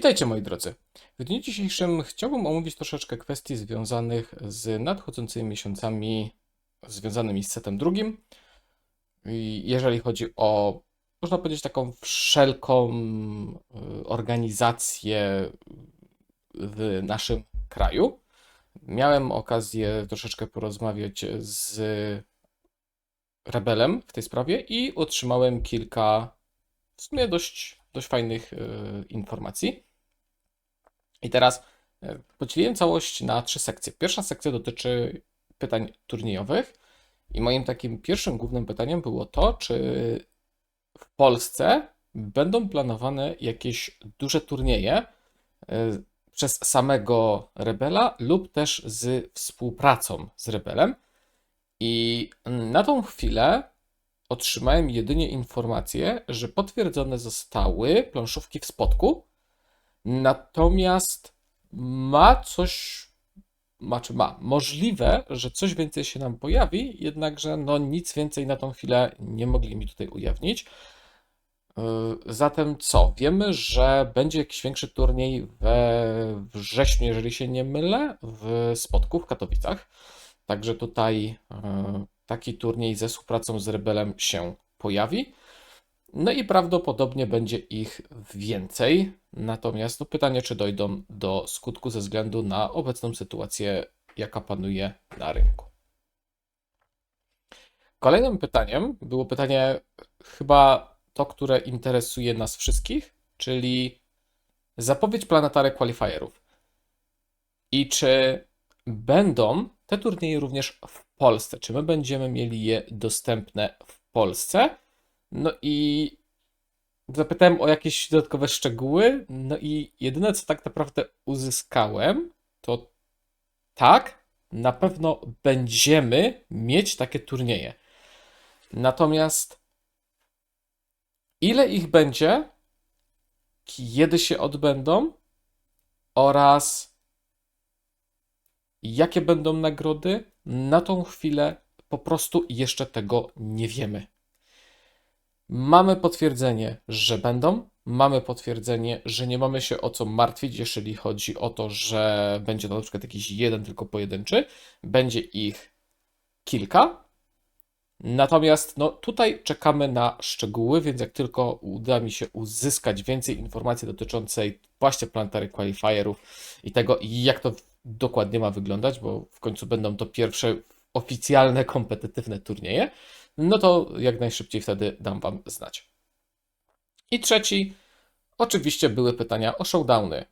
Witajcie moi drodzy. W dniu dzisiejszym chciałbym omówić troszeczkę kwestii związanych z nadchodzącymi miesiącami związanymi z setem drugim. Jeżeli chodzi o, można powiedzieć, taką wszelką y, organizację w naszym kraju. Miałem okazję troszeczkę porozmawiać z Rebelem w tej sprawie i otrzymałem kilka w sumie dość, dość fajnych y, informacji. I teraz e, podzieliłem całość na trzy sekcje. Pierwsza sekcja dotyczy pytań turniejowych i moim takim pierwszym głównym pytaniem było to, czy w Polsce będą planowane jakieś duże turnieje e, przez samego Rebela lub też z współpracą z Rebelem. I na tą chwilę otrzymałem jedynie informację, że potwierdzone zostały planszówki w Spodku, Natomiast ma coś, znaczy ma możliwe, że coś więcej się nam pojawi, jednakże no nic więcej na tą chwilę nie mogli mi tutaj ujawnić. Yy, zatem co? Wiemy, że będzie jakiś większy turniej we wrześniu, jeżeli się nie mylę, w Spodku w Katowicach. Także tutaj yy, taki turniej ze współpracą z Rebelem się pojawi. No i prawdopodobnie będzie ich więcej. Natomiast no pytanie, czy dojdą do skutku ze względu na obecną sytuację, jaka panuje na rynku. Kolejnym pytaniem było pytanie, chyba to, które interesuje nas wszystkich, czyli zapowiedź Planetary Qualifierów. I czy będą te turnieje również w Polsce? Czy my będziemy mieli je dostępne w Polsce? No i zapytałem o jakieś dodatkowe szczegóły, no i jedyne co tak naprawdę uzyskałem, to tak, na pewno będziemy mieć takie turnieje. Natomiast ile ich będzie, kiedy się odbędą oraz jakie będą nagrody, na tą chwilę po prostu jeszcze tego nie wiemy. Mamy potwierdzenie, że będą. Mamy potwierdzenie, że nie mamy się o co martwić, jeżeli chodzi o to, że będzie to na przykład jakiś jeden tylko pojedynczy. Będzie ich kilka. Natomiast no, tutaj czekamy na szczegóły, więc jak tylko uda mi się uzyskać więcej informacji dotyczącej właśnie planetary qualifierów i tego, jak to dokładnie ma wyglądać, bo w końcu będą to pierwsze oficjalne, kompetytywne turnieje, no to jak najszybciej wtedy dam Wam znać. I trzeci, oczywiście były pytania o showdowny.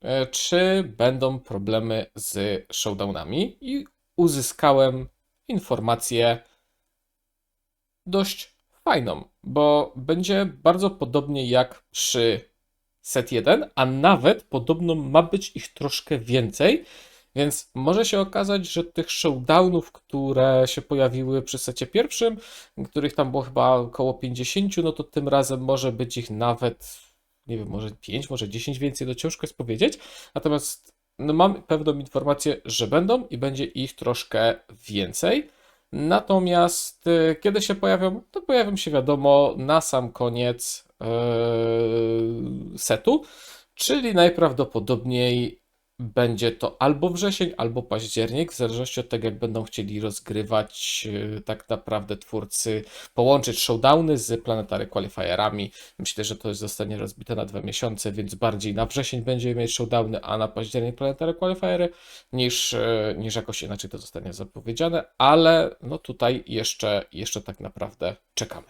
E, czy będą problemy z showdownami? I uzyskałem informację dość fajną, bo będzie bardzo podobnie jak przy set 1, a nawet podobno ma być ich troszkę więcej. Więc może się okazać, że tych showdownów, które się pojawiły przy secie pierwszym, których tam było chyba około 50, no to tym razem może być ich nawet, nie wiem, może 5, może 10 więcej, to ciężko jest powiedzieć. Natomiast no mam pewną informację, że będą i będzie ich troszkę więcej. Natomiast y, kiedy się pojawią, to pojawią się wiadomo na sam koniec yy, setu, czyli najprawdopodobniej będzie to albo wrzesień, albo październik, w zależności od tego, jak będą chcieli rozgrywać yy, tak naprawdę twórcy, połączyć showdowny z planetary qualifierami. Myślę, że to zostanie rozbite na dwa miesiące, więc bardziej na wrzesień będziemy mieć showdowny, a na październik planetary qualifiery, niż, yy, niż jakoś inaczej to zostanie zapowiedziane, ale no tutaj jeszcze, jeszcze tak naprawdę czekamy.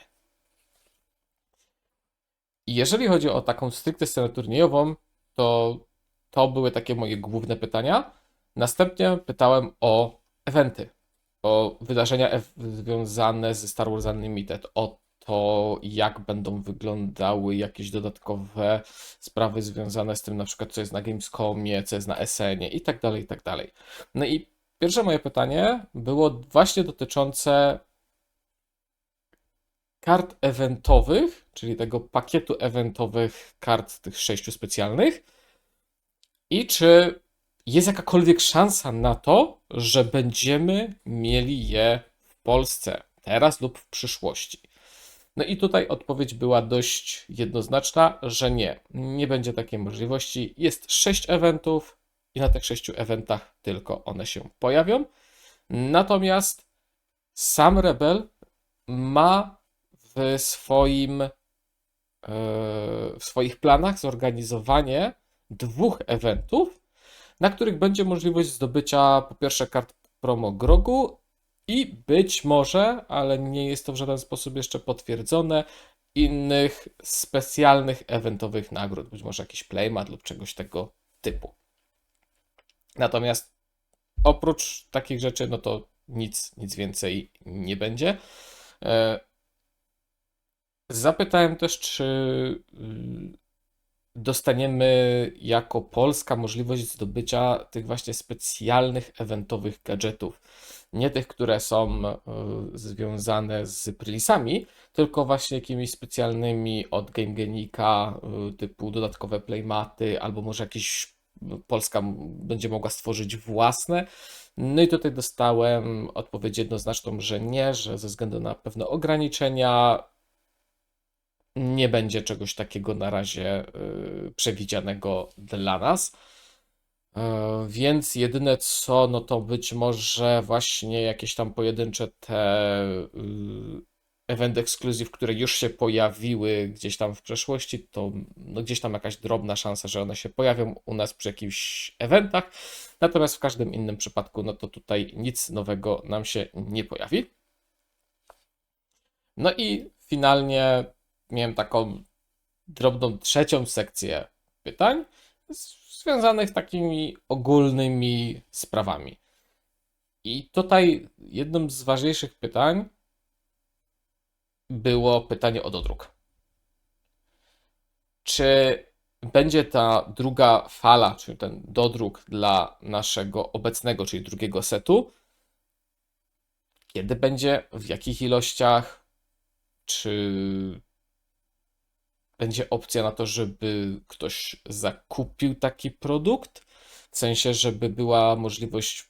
Jeżeli chodzi o taką stricte scenę turniejową, to to były takie moje główne pytania. Następnie pytałem o eventy, o wydarzenia związane ze Star Wars Unlimited, o to, jak będą wyglądały jakieś dodatkowe sprawy związane z tym, na przykład, co jest na Gamescomie, co jest na SN-ie i tak dalej, i tak dalej. No i pierwsze moje pytanie było właśnie dotyczące kart eventowych, czyli tego pakietu eventowych kart tych sześciu specjalnych i czy jest jakakolwiek szansa na to, że będziemy mieli je w Polsce teraz lub w przyszłości? No i tutaj odpowiedź była dość jednoznaczna, że nie, nie będzie takiej możliwości. Jest sześć eventów i na tych sześciu eventach tylko one się pojawią. Natomiast sam Rebel ma w swoim e, w swoich planach zorganizowanie dwóch eventów, na których będzie możliwość zdobycia po pierwsze kart promo Grogu i być może, ale nie jest to w żaden sposób jeszcze potwierdzone, innych specjalnych eventowych nagród, być może jakiś playmat lub czegoś tego typu. Natomiast oprócz takich rzeczy, no to nic, nic więcej nie będzie. E, zapytałem też, czy dostaniemy jako Polska możliwość zdobycia tych właśnie specjalnych eventowych gadżetów. Nie tych, które są y, związane z prylisami, tylko właśnie jakimiś specjalnymi od Game Genika, y, typu dodatkowe playmaty, albo może jakieś Polska będzie mogła stworzyć własne. No i tutaj dostałem odpowiedź jednoznaczną, że nie, że ze względu na pewne ograniczenia nie będzie czegoś takiego na razie y, przewidzianego dla nas. Y, więc jedyne co, no to być może właśnie jakieś tam pojedyncze te y, event exclusive, które już się pojawiły gdzieś tam w przeszłości, to no gdzieś tam jakaś drobna szansa, że one się pojawią u nas przy jakichś eventach. Natomiast w każdym innym przypadku, no to tutaj nic nowego nam się nie pojawi. No i finalnie miałem taką drobną trzecią sekcję pytań związanych takimi ogólnymi sprawami. I tutaj jednym z ważniejszych pytań było pytanie o dodruk. Czy będzie ta druga fala, czyli ten dodruk dla naszego obecnego, czyli drugiego setu? Kiedy będzie, w jakich ilościach? Czy będzie opcja na to, żeby ktoś zakupił taki produkt? W sensie, żeby była możliwość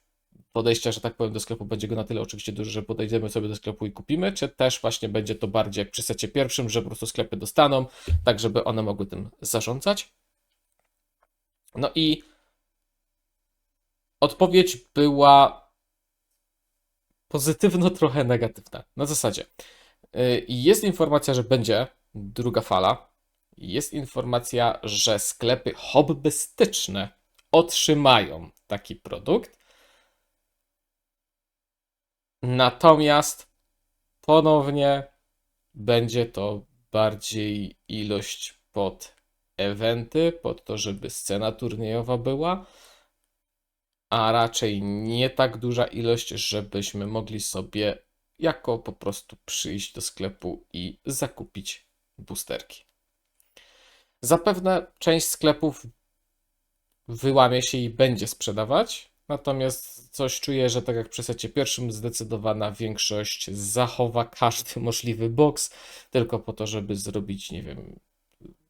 podejścia, że tak powiem, do sklepu będzie go na tyle oczywiście duży, że podejdziemy sobie do sklepu i kupimy, czy też właśnie będzie to bardziej jak przy secie pierwszym, że po prostu sklepy dostaną, tak żeby one mogły tym zarządzać. No i odpowiedź była pozytywno trochę negatywna. Na zasadzie y, jest informacja, że będzie druga fala. Jest informacja, że sklepy hobbystyczne otrzymają taki produkt. Natomiast ponownie będzie to bardziej ilość pod eventy, pod to, żeby scena turniejowa była, a raczej nie tak duża ilość, żebyśmy mogli sobie jako po prostu przyjść do sklepu i zakupić boosterki. Zapewne część sklepów wyłamie się i będzie sprzedawać, Natomiast coś czuję, że tak jak przy secie pierwszym, zdecydowana większość zachowa każdy możliwy box, tylko po to, żeby zrobić, nie wiem,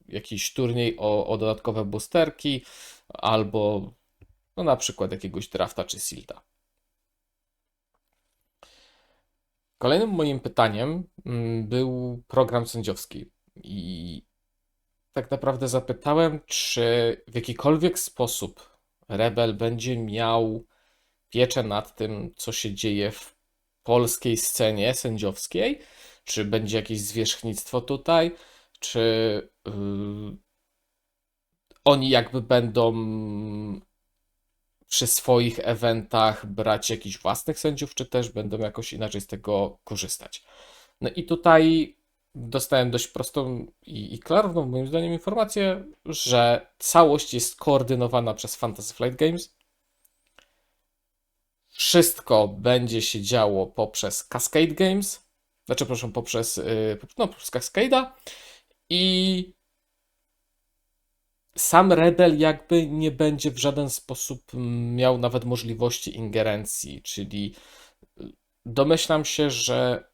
jakiś turniej o, o dodatkowe boosterki, albo no na przykład jakiegoś drafta czy silda. Kolejnym moim pytaniem mm, był program sędziowski. I tak naprawdę zapytałem, czy w jakikolwiek sposób Rebel będzie miał pieczę nad tym, co się dzieje w polskiej scenie sędziowskiej, czy będzie jakieś zwierzchnictwo tutaj, czy yy, oni jakby będą przy swoich eventach brać jakichś własnych sędziów, czy też będą jakoś inaczej z tego korzystać. No i tutaj dostałem dość prostą i, i klarowną, moim zdaniem, informację, że całość jest koordynowana przez Fantasy Flight Games. Wszystko będzie się działo poprzez Cascade Games, znaczy, proszę, poprzez, yy, no, poprzez Cascade'a i sam Rebel jakby nie będzie w żaden sposób miał nawet możliwości ingerencji, czyli domyślam się, że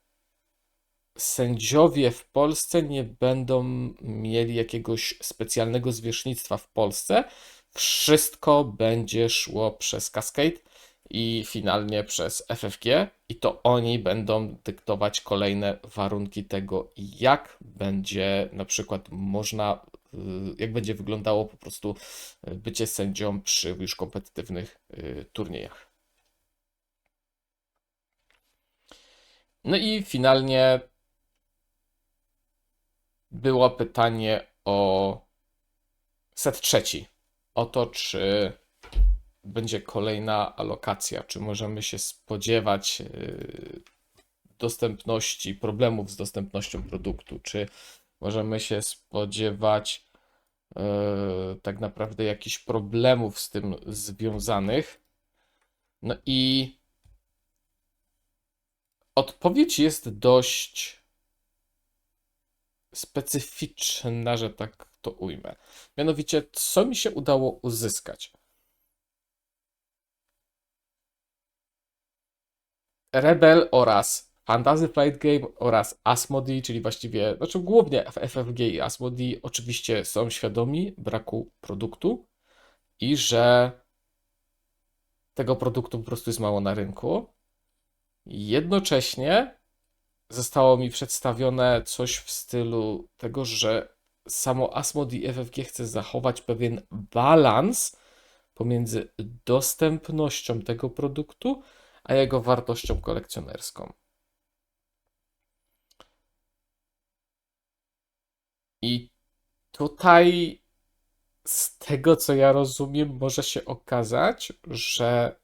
sędziowie w Polsce nie będą mieli jakiegoś specjalnego zwierzchnictwa w Polsce. Wszystko będzie szło przez Cascade i finalnie przez FFG, i to oni będą dyktować kolejne warunki tego, jak będzie na przykład można, y, jak będzie wyglądało po prostu y, bycie sędzią przy już kompetytywnych y, turniejach. No i finalnie było pytanie o set trzeci. O to, czy będzie kolejna alokacja, czy możemy się spodziewać yy, dostępności, problemów z dostępnością produktu, czy możemy się spodziewać yy, tak naprawdę jakichś problemów z tym związanych. No i odpowiedź jest dość specyficzna, że tak to ujmę. Mianowicie, co mi się udało uzyskać? Rebel oraz Fantasy Flight Game oraz Asmodee, czyli właściwie, znaczy głównie FFG i Asmodee oczywiście są świadomi braku produktu i że tego produktu po prostu jest mało na rynku. Jednocześnie zostało mi przedstawione coś w stylu tego, że samo Asmodee i FFG chce zachować pewien balans pomiędzy dostępnością tego produktu, a jego wartością kolekcjonerską. I tutaj z tego co ja rozumiem, może się okazać, że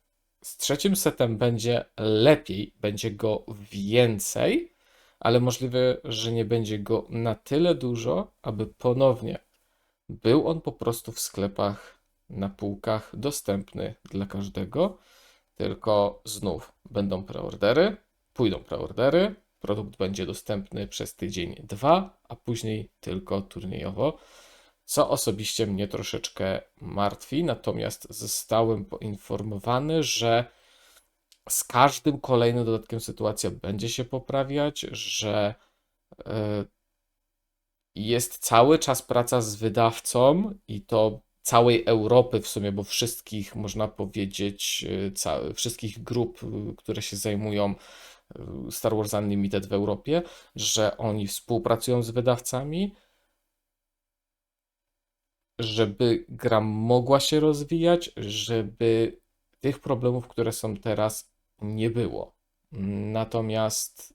z trzecim setem będzie lepiej, będzie go więcej, ale możliwe, że nie będzie go na tyle dużo, aby ponownie był on po prostu w sklepach na półkach dostępny dla każdego, tylko znów będą preordery, pójdą preordery, produkt będzie dostępny przez tydzień, dwa, a później tylko turniejowo, co osobiście mnie troszeczkę martwi. Natomiast zostałem poinformowany, że z każdym kolejnym dodatkiem sytuacja będzie się poprawiać, że e, jest cały czas praca z wydawcą i to całej Europy w sumie, bo wszystkich, można powiedzieć, e, wszystkich grup, e, które się zajmują Star Wars Unlimited w Europie, że oni współpracują z wydawcami, żeby gra mogła się rozwijać, żeby tych problemów, które są teraz, nie było. Natomiast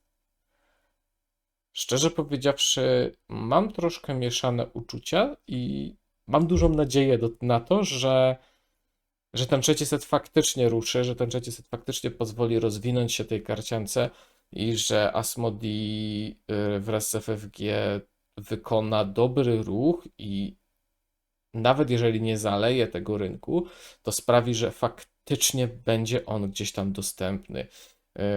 szczerze powiedziawszy, mam troszkę mieszane uczucia i mam dużą nadzieję do, na to, że, że ten trzeci set faktycznie ruszy, że ten trzeci set faktycznie pozwoli rozwinąć się tej karciance i że Asmodee y, wraz z FFG wykona dobry ruch i nawet jeżeli nie zaleje tego rynku, to sprawi, że faktycznie będzie on gdzieś tam dostępny y,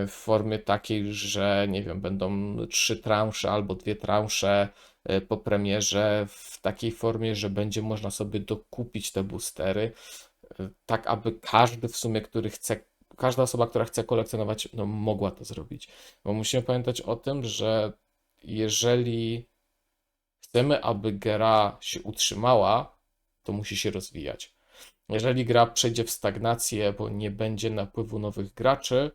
w formie takiej, że nie wiem, będą trzy transze albo dwie transze y, po premierze w takiej formie, że będzie można sobie dokupić te boostery, y, tak aby każdy w sumie, który chce, każda osoba, która chce kolekcjonować, no mogła to zrobić. Bo musimy pamiętać o tym, że jeżeli chcemy, aby gra się utrzymała, to musi się rozwijać. Jeżeli gra przejdzie w stagnację, bo nie będzie napływu nowych graczy,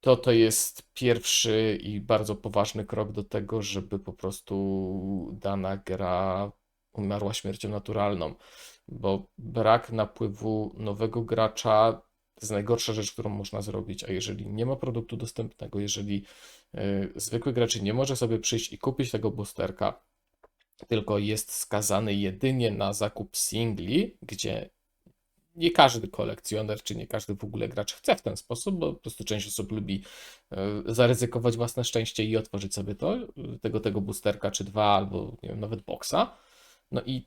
to to jest pierwszy i bardzo poważny krok do tego, żeby po prostu dana gra umarła śmiercią naturalną, bo brak napływu nowego gracza to jest najgorsza rzecz, którą można zrobić, a jeżeli nie ma produktu dostępnego, jeżeli y, zwykły gracz nie może sobie przyjść i kupić tego boosterka, tylko jest skazany jedynie na zakup singli, gdzie nie każdy kolekcjoner, czy nie każdy w ogóle gracz chce w ten sposób, bo po prostu część osób lubi e, zaryzykować własne szczęście i otworzyć sobie to, tego, tego boosterka, czy dwa, albo wiem, nawet boxa. No i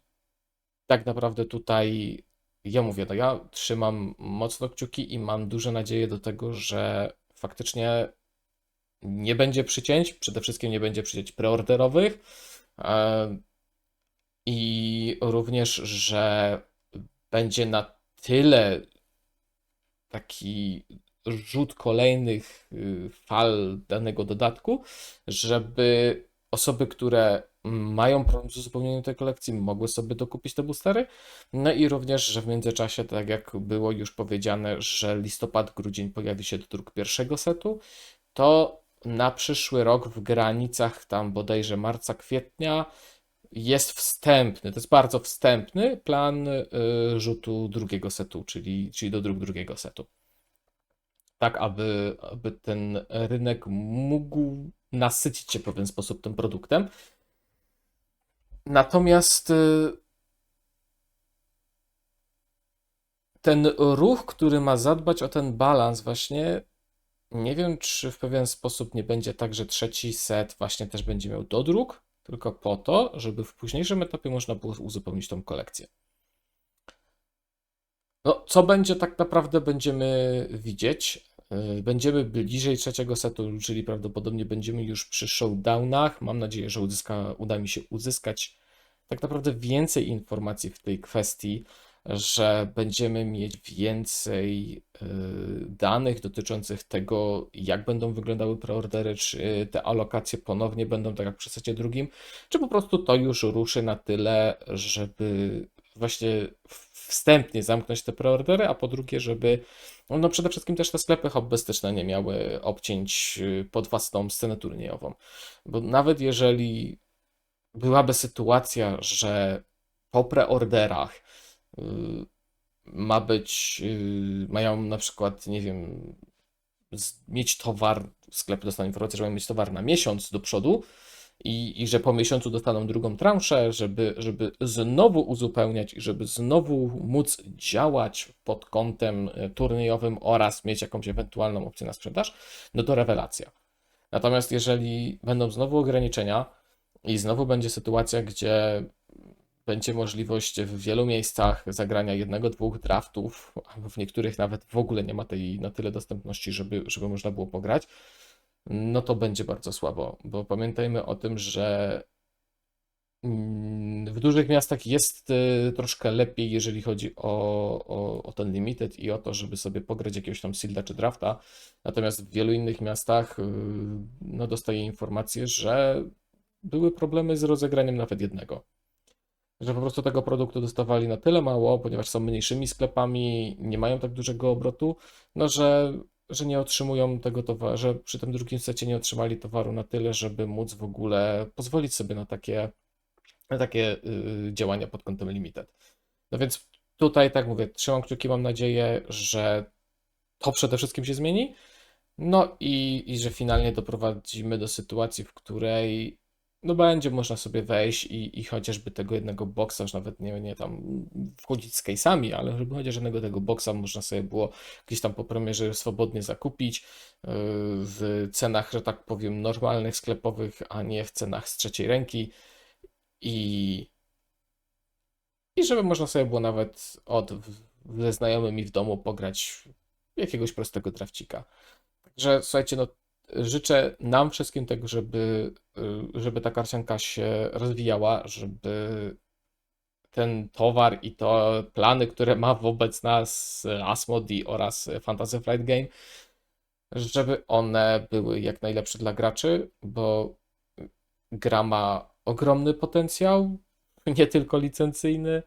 tak naprawdę tutaj ja mówię, no ja trzymam mocno kciuki i mam duże nadzieje do tego, że faktycznie nie będzie przycięć, przede wszystkim nie będzie przycięć preorderowych, I również, że będzie na tyle taki rzut kolejnych y, fal danego dodatku, żeby osoby, które mają problem z uzupełnieniem tej kolekcji, mogły sobie dokupić te boostery. No i również, że w międzyczasie, tak jak było już powiedziane, że listopad, grudzień pojawi się druk pierwszego setu, to na przyszły rok w granicach tam bodajże marca, kwietnia jest wstępny, to jest bardzo wstępny plan y, rzutu drugiego setu, czyli, czyli do druk drugiego setu. Tak, aby, aby ten rynek mógł nasycić się w pewien sposób tym produktem. Natomiast y, ten ruch, który ma zadbać o ten balans, właśnie nie wiem, czy w pewien sposób nie będzie tak, że trzeci set właśnie też będzie miał dodruk, tylko po to, żeby w późniejszym etapie można było uzupełnić tą kolekcję. No, co będzie tak naprawdę będziemy widzieć. Y, będziemy bliżej trzeciego setu, czyli prawdopodobnie będziemy już przy showdownach. Mam nadzieję, że uzyska, uda mi się uzyskać tak naprawdę więcej informacji w tej kwestii, że będziemy mieć więcej y, danych dotyczących tego, jak będą wyglądały preordery, czy te alokacje ponownie będą tak jak przy secie drugim, czy po prostu to już ruszy na tyle, żeby właśnie wstępnie zamknąć te preordery, a po drugie, żeby no przede wszystkim też te sklepy hobbystyczne nie miały obcięć y, pod własną scenę turniejową. Bo nawet jeżeli byłaby sytuacja, że po preorderach ma być, y, mają na przykład, nie wiem, mieć towar, sklep dostanie informację, że mają mieć towar na miesiąc do przodu, i, i że po miesiącu dostaną drugą transzę, żeby, żeby znowu uzupełniać i żeby znowu móc działać pod kątem e, turniejowym oraz mieć jakąś ewentualną opcję na sprzedaż, no to rewelacja. Natomiast jeżeli będą znowu ograniczenia i znowu będzie sytuacja, gdzie będzie możliwość w wielu miejscach zagrania jednego, dwóch draftów, albo w niektórych nawet w ogóle nie ma tej na tyle dostępności, żeby, żeby można było pograć, no to będzie bardzo słabo, bo pamiętajmy o tym, że mm, w dużych miastach jest y, troszkę lepiej, jeżeli chodzi o, o, o ten limited i o to, żeby sobie pograć jakiegoś tam silda czy drafta. Natomiast w wielu innych miastach y, no, dostaję informację, że były problemy z rozegraniem nawet jednego. Że po prostu tego produktu dostawali na tyle mało, ponieważ są mniejszymi sklepami, nie mają tak dużego obrotu, no że że nie otrzymują tego towaru, że przy tym drugim secie nie otrzymali towaru na tyle, żeby móc w ogóle pozwolić sobie na takie, na takie yy, działania pod kątem limited. No więc tutaj, tak mówię, trzymam kciuki, mam nadzieję, że to przede wszystkim się zmieni. No i, i że finalnie doprowadzimy do sytuacji, w której no będzie można sobie wejść i, i chociażby tego jednego boksa, już nawet nie, nie tam wchodzić z case'ami, ale żeby chociaż jednego tego boksa można sobie było gdzieś tam po premierze swobodnie zakupić yy, w cenach, że tak powiem, normalnych, sklepowych, a nie w cenach z trzeciej ręki i, i żeby można sobie było nawet od ze znajomymi w domu pograć jakiegoś prostego drafcika. Także słuchajcie, no życzę nam wszystkim tego, żeby, y, żeby ta karcianka się rozwijała, żeby ten towar i to plany, które ma wobec nas Asmodi oraz Fantasy Flight Game, żeby one były jak najlepsze dla graczy, bo gra ma ogromny potencjał, nie tylko licencyjny,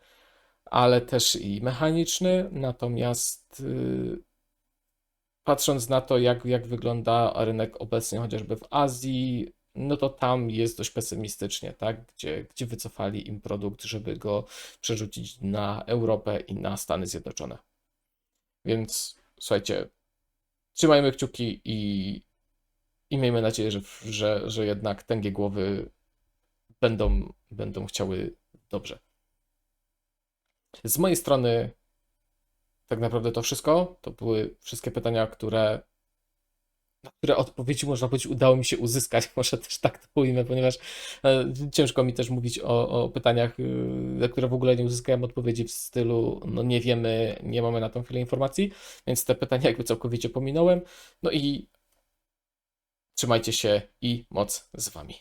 ale też i mechaniczny, natomiast y, patrząc na to, jak, jak wygląda rynek obecnie chociażby w Azji, no to tam jest dość pesymistycznie, tak? Gdzie, gdzie wycofali im produkt, żeby go przerzucić na Europę i na Stany Zjednoczone. Więc słuchajcie, trzymajmy kciuki i, i miejmy nadzieję, że, że, że jednak tęgie głowy będą, będą chciały dobrze. Z mojej strony tak naprawdę to wszystko. To były wszystkie pytania, które na które odpowiedzi można powiedzieć udało mi się uzyskać, może też tak to ujmę, ponieważ e, ciężko mi też mówić o, o pytaniach, na które w ogóle nie uzyskałem odpowiedzi w stylu, no nie wiemy, nie mamy na tą chwilę informacji, więc te pytania jakby całkowicie pominąłem. No i trzymajcie się i moc z wami.